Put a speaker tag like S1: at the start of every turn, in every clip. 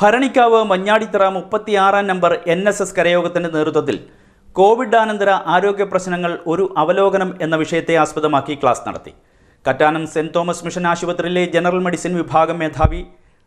S1: ഭരണിക്കാവ് മഞ്ഞാടിത്തറ മുപ്പത്തിയാറാം number N S S കരയോഗത്തിന്റെ നേതൃത്വത്തിൽ കോവിഡാനന്തര ആരോഗ്യ പ്രശ്നങ്ങൾ ഒരു അവലോകനം എന്ന വിഷയത്തെ ആസ്പദമാക്കി ക്ലാസ് നടത്തി. കറ്റാനം സെന്റ് തോമസ് മിഷൻ ആശുപത്രിയിലെ ജനറൽ മെഡിസിൻ വിഭാഗം മേധാവി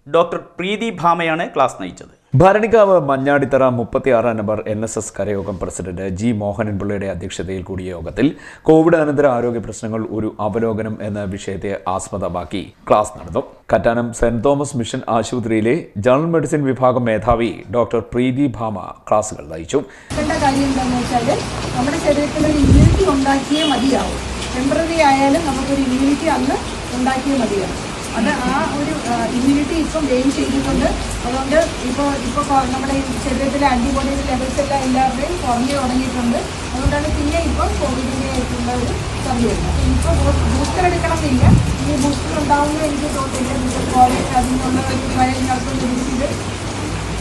S1: ഡോക്ടർ പ്രീതി ഭാമയാണ് ക്ലാസ് നയിച്ചത്.
S2: ഭരണിക്കാവ് മഞ്ഞാടിത്തറ മുപ്പത്തിയാറാം നമ്പർ എൻ എസ് എസ് കരയോഗം പ്രസിഡന്റ് ജി മോഹനൻപിള്ളയുടെ അധ്യക്ഷതയിൽ കൂടിയ യോഗത്തിൽ കോവിഡ് അനന്തര ആരോഗ്യ പ്രശ്നങ്ങൾ ഒരു അവലോകനം എന്ന വിഷയത്തെ ആസ്പദമാക്കി ക്ലാസ് നടന്നു. കറ്റാനം സെന്റ് തോമസ് മിഷൻ ആശുപത്രിയിലെ ജനറൽ മെഡിസിൻ വിഭാഗം മേധാവി ഡോക്ടർ പ്രീതി ഭാമ ക്ലാസുകൾ നയിച്ചു.
S3: നമ്മുടെ ശരീരത്തിൽ ഇമ്മ്യൂണിറ്റി ഉണ്ടാക്കിയേ മതിയാവും. ടെമ്പററി ആയാലും നമുക്കൊരു ഇമ്മ്യൂണിറ്റി അന്ന് ഉണ്ടാക്കിയേ മതിയാവും. അത് ആ ഒരു ഇമ്മ്യൂണിറ്റി ഇപ്പം ഗെയിൻ ചെയ്തിട്ടുണ്ട്. അതുകൊണ്ട് ഇപ്പോൾ ഇപ്പോൾ നമ്മുടെ ശരീരത്തിലെ ആന്റിബോഡീസ് ലെവൽസ് എല്ലാം എല്ലാവരുടെയും കുറഞ്ഞു തുടങ്ങിയിട്ടുണ്ട്. അതുകൊണ്ടാണ് പിന്നെ ഇപ്പോൾ കോവിഡിന്റെ ആയിട്ടുള്ള ഒരു സമയമുണ്ട് അപ്പോൾ ഇപ്പോൾ ബൂസ്റ്റർ എടുക്കണമെന്നില്ല. ഈ ബൂസ്റ്റർ ഉണ്ടാവുമെന്ന് എനിക്ക് തോന്നിയിട്ടുണ്ട് കോവിഡ് അതിനുള്ള ഒരു ഭയം നടത്തുന്ന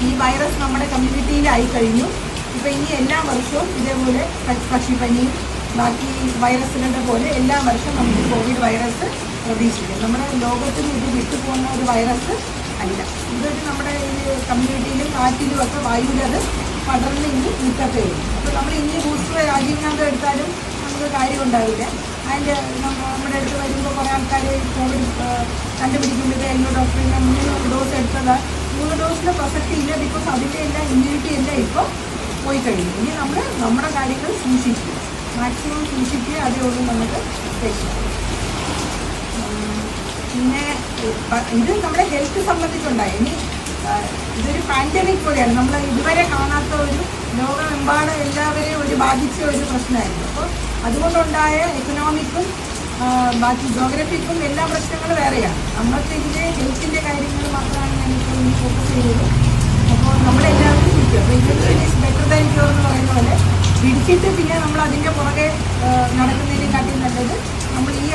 S3: ഈ വൈറസ് നമ്മുടെ കമ്മ്യൂണിറ്റിയിലായി കഴിഞ്ഞു. ഇപ്പം ഇനി എല്ലാ വർഷവും ഇതേപോലെ പക്ഷിപ്പനി ബാക്കി വൈറസുകളുടെ പോലെ എല്ലാ വർഷവും നമുക്ക് കോവിഡ് വൈറസ് പ്രതീക്ഷിക്കും. നമ്മുടെ ലോകത്തിൽ ഇത് വിട്ടുപോകുന്ന ഒരു വൈറസ് അല്ല. ഇതൊരു നമ്മുടെ ഈ കമ്മ്യൂണിറ്റിയിലും കാറ്റിലും ഒക്കെ വായുവിലത് പടർന്ന് ഇനി നിൽക്കത്തേ അപ്പോൾ നമ്മൾ ഇനി ബൂസ്റ്റർ രാജീവ്ഗാന്ധി എടുത്താലും നമുക്ക് കാര്യം ഉണ്ടാവില്ല അതിന്റെ നമ്മുടെ അടുത്ത് വരുമ്പോൾ കുറേ ആൾക്കാർ കോവിഡ് കണ്ടുപിടിക്കുമ്പോഴേ അയ്യോ ഡോക്ടറിനെ മൂന്ന് ഡോസ് എടുത്തത്. മൂന്ന് ഡോസിന്റെ പ്രസക്തി ഇല്ല ബിക്കോസ് അതിന്റെ എല്ലാം ഇമ്മ്യൂണിറ്റി എല്ലാം ഇപ്പോൾ പോയി കഴിഞ്ഞു ഇനി നമ്മൾ നമ്മുടെ കാര്യങ്ങൾ സൂക്ഷിക്കുക. മാക്സിമം സൂക്ഷിക്കുക അതേ ഉള്ളൂ നമുക്ക് രക്ഷ പിന്നെ ഇത് നമ്മുടെ ഹെൽത്ത് സംബന്ധിച്ചുണ്ടായി. ഇനി ഇതൊരു പാൻഡമിക് പോലെയാണ്. നമ്മൾ ഇതുവരെ കാണാത്ത ഒരു ലോകമെമ്പാടും എല്ലാവരെയും ഒരു ബാധിച്ച ഒരു പ്രശ്നമായിരുന്നു. അപ്പോൾ അതുകൊണ്ടുണ്ടായ എക്കണോമിക്കും ബാക്കി ജോഗ്രഫിക്കും എല്ലാ പ്രശ്നങ്ങളും വേറെയാണ്. നമ്മൾക്ക് ഇതിന്റെ ഹെൽത്തിന്റെ കാര്യങ്ങൾ മാത്രമാണ് ഞാനിപ്പോൾ ഇനി ഫോക്കസ് ചെയ്തത് അപ്പോൾ നമ്മളെല്ലാവരും ഇരിക്കും അപ്പോൾ infection is better than cure എന്ന് പറയുന്ന പോലെ പിടിച്ചിട്ട് പിന്നെ നമ്മൾ അതിന്റെ പുറകെ നടക്കുന്നതിനെക്കാട്ടി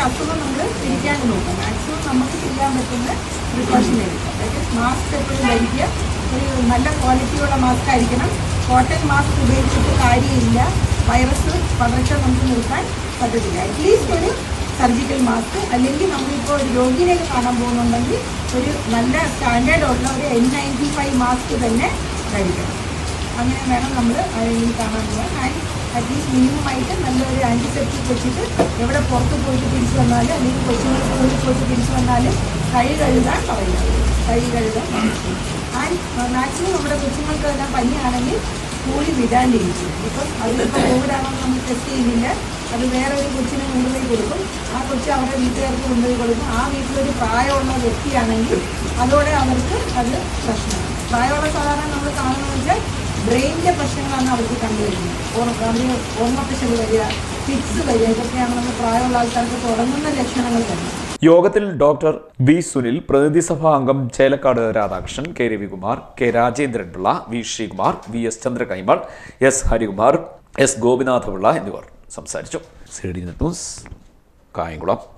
S3: അസുഖം നമ്മൾ തിരിക്കാൻ നോക്കാം. മാക്സിമം നമുക്ക് ചെയ്യാൻ പറ്റുന്ന പ്രിക്കോഷൻ എടുക്കുക അതായത് മാസ്ക് എപ്പോഴും ധരിക്കുക. ഒരു നല്ല ക്വാളിറ്റിയുള്ള മാസ്ക് ആയിരിക്കണം. കോട്ടൺ മാസ്ക് ഉപയോഗിച്ചിട്ട് കാര്യമില്ല. വൈറസ് പകർച്ച നമുക്ക് നിർത്താൻ പറ്റത്തില്ല. അറ്റ്ലീസ്റ്റ് ഒരു സർജിക്കൽ മാസ്ക് അല്ലെങ്കിൽ നമ്മളിപ്പോൾ ഒരു രോഗിനെയൊക്കെ കാണാൻ പോകുന്നുണ്ടെങ്കിൽ ഒരു നല്ല സ്റ്റാൻഡേർഡ് ഉള്ള ഒരു എൻ നയന്റി ഫൈവ് മാസ്ക് തന്നെ ധരിക്കണം. അങ്ങനെ വേണം നമ്മൾ ഈ കാണാൻ പോകാൻ. ആൻഡ് അറ്റ്ലീസ്റ്റ് മിനിമമായിട്ട് നല്ലൊരു ആന്റിസെപ്റ്റിക് വെച്ചിട്ട് എവിടെ പുറത്ത് പോയിട്ട് തിരിച്ചു വന്നാലും അല്ലെങ്കിൽ കൊച്ചുങ്ങൾ സ്കൂളിൽ പോയിട്ട് തിരിച്ചു വന്നാലും കൈ കഴുകാൻ പറയുക കൈ കഴുകാൻ ആൻഡ് മാക്സിമം നമ്മുടെ കൊച്ചുങ്ങൾക്ക് എല്ലാം പനിയാണെങ്കിൽ സ്കൂളിൽ വിടാണ്ടിരിക്കും. ഇപ്പം അതിലിപ്പോൾ കോവിഡാണെന്ന് നമ്മൾ ടെസ്റ്റ് ചെയ്യുന്നില്ല. അത് വേറെ ഒരു കൊച്ചിന് കൊണ്ടുപോയി കൊടുക്കും. ആ കൊച്ചു അവരുടെ വീട്ടുകാർക്ക് കൊണ്ടുപോയി കൊടുക്കും. ആ വീട്ടിലൊരു പ്രായമുള്ള വ്യക്തിയാണെങ്കിൽ അതോടെ അവർക്ക് അത് പ്രശ്നമാണ്. പ്രായമുള്ള സാധാരണ ബ്രെയിനിന്റെ പ്രശ്നങ്ങളാണ് അവർക്ക് കണ്ടുവരുന്നത്. ഓർമ്മ അവർ ഓർമ്മപ്പിശക് വരിക ഫിക്സ് വരിക ഇതൊക്കെയാണ് നമ്മൾ പ്രായമുള്ള ആൾക്കാർക്ക് തുടങ്ങുന്ന ലക്ഷണങ്ങൾ തന്നെ.
S2: യോഗത്തിൽ ഡോക്ടർ വി സുനിൽ പ്രതിനിധി സഭാ അംഗം Chelakkad Radhakrishnan K Ravikumar K Rajendran Pillai V Sreekumar V S Chandrakaimal S Harikumar S Gopinathapillai എന്നിവർ സംസാരിച്ചു. C D news Kayamkulam.